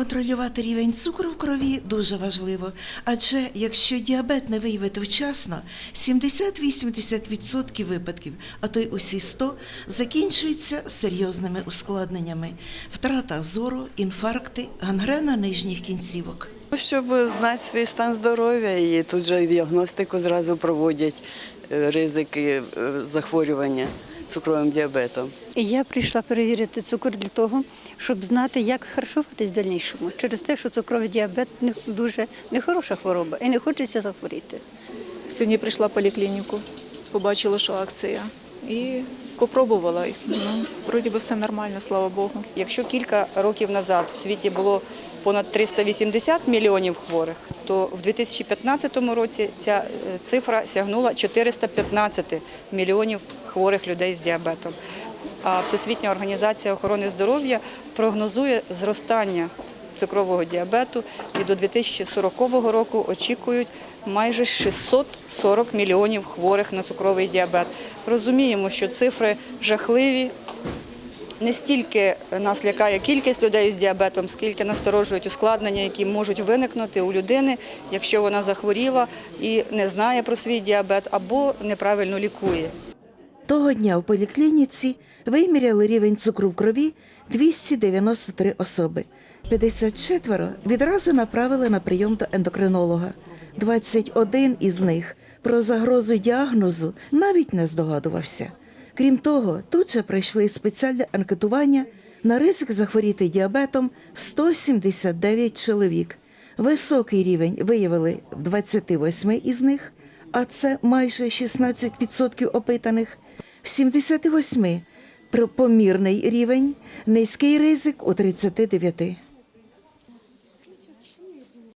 Контролювати рівень цукру в крові дуже важливо, адже якщо діабет не виявити вчасно, 70-80% випадків, а то й усі 100, закінчуються серйозними ускладненнями: втрата зору, інфаркти, гангрена нижніх кінцівок. Щоб знати свій стан здоров'я і тут же діагностику зразу проводять е, ризики е, захворювання цукровим діабетом. І я прийшла перевірити цукор для того, щоб знати, як харчуватись в дальнішому. Через те, що цукровий діабет не дуже нехороша хвороба і не хочеться захворіти. Сьогодні прийшла в поліклініку, побачила, що акція, і попробувала. Ну, вроді би все нормально, слава Богу. Якщо кілька років назад в світі було понад 380 мільйонів хворих, то в 2015 році ця е, цифра сягнула 415 мільйонів хворих людей з діабетом. А Всесвітня організація охорони здоров'я прогнозує зростання цукрового діабету і до 2040 року очікують майже 640 мільйонів хворих на цукровий діабет. Розуміємо, що цифри жахливі, не стільки нас лякає кількість людей з діабетом, скільки насторожують ускладнення, які можуть виникнути у людини, якщо вона захворіла і не знає про свій діабет або неправильно лікує. Того дня в поліклініці виміряли рівень цукру в крові 293 особи. 54 відразу направили на прийом до ендокринолога. 21 із них про загрозу діагнозу навіть не здогадувався. Крім того, тут же пройшли спеціальне анкетування на ризик захворіти діабетом 179 чоловік. Високий рівень виявили в 28 із них, а це майже 16% опитаних. В 78 про- помірний рівень, низький ризик у 39.